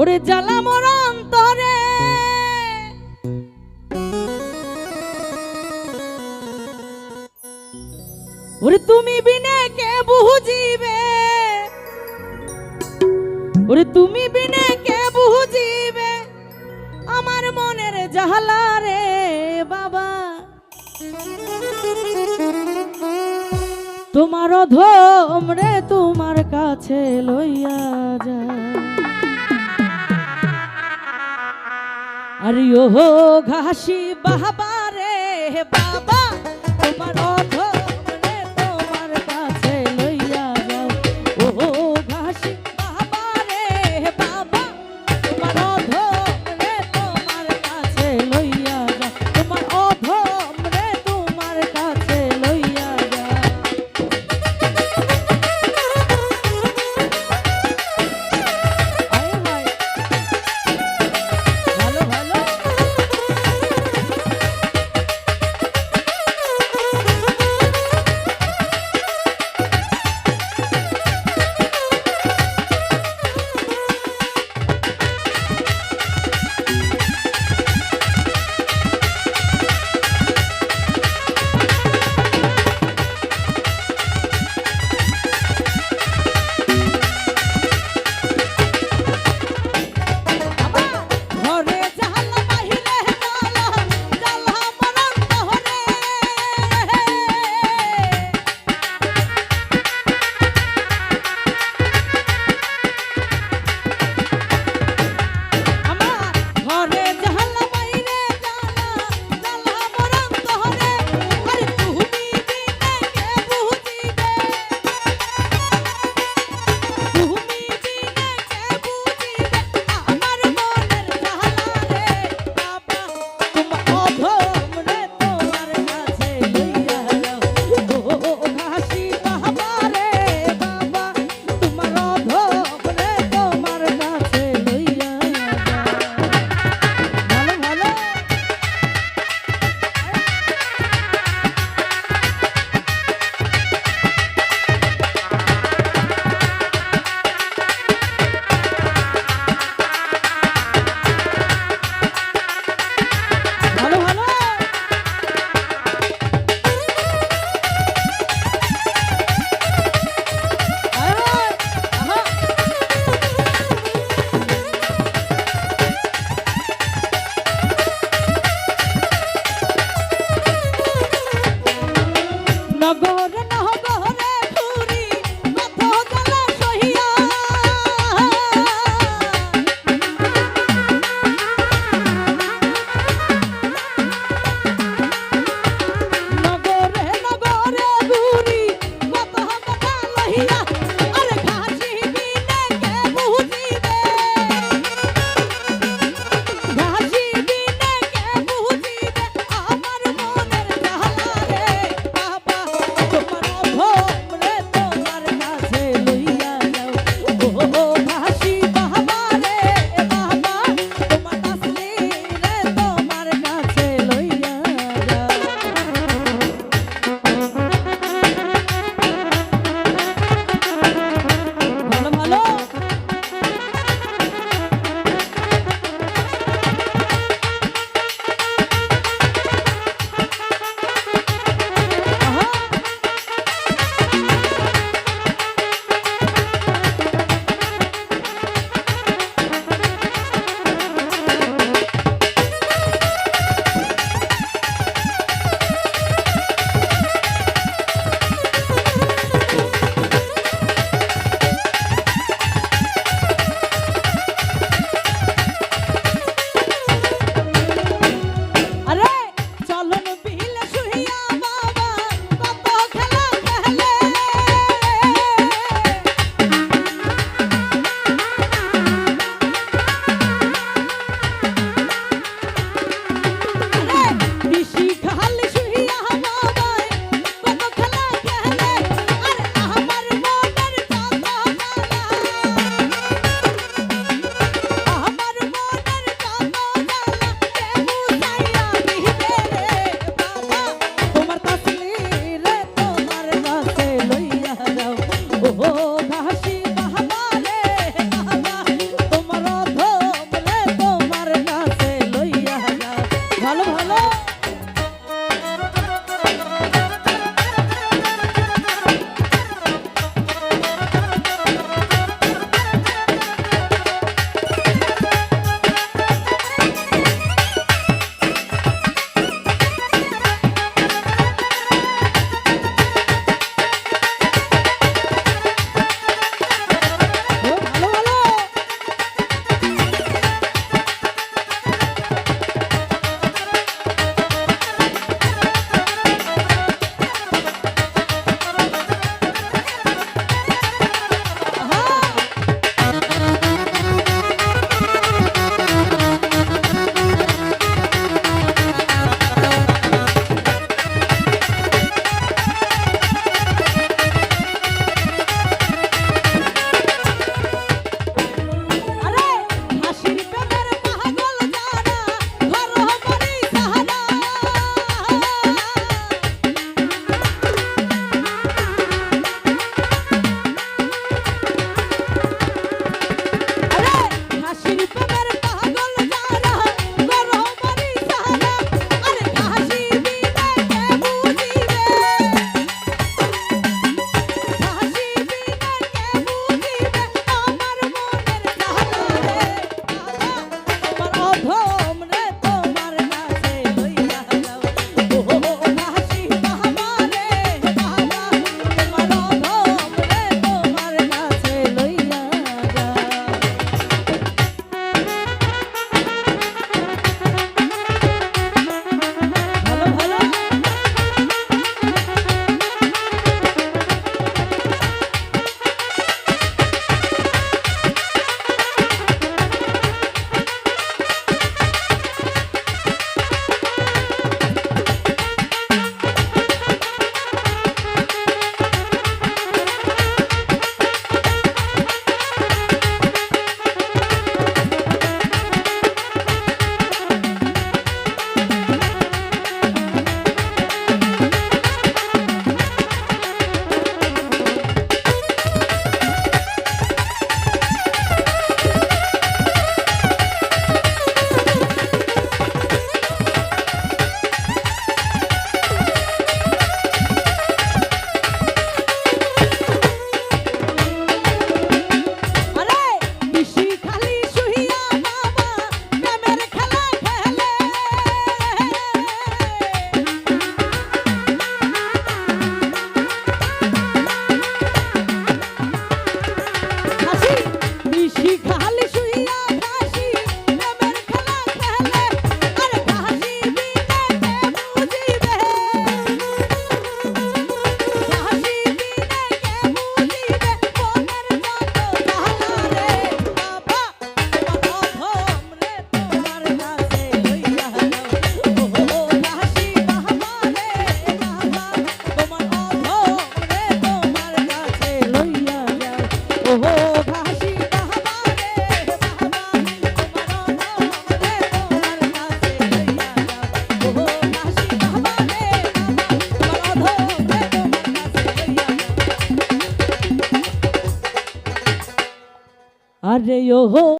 ওরে জ্বালা মোর অন্তরে। ওরে তুমি বিনে কে বুঝিবে? ওরে তুমি বিনে কে বুঝিবে? আমার মনের জাহালা রে বাবা। তোমার ধমরে তোমার কাছে লইয়া যায় আর ইহ ঘাসি বাহাবার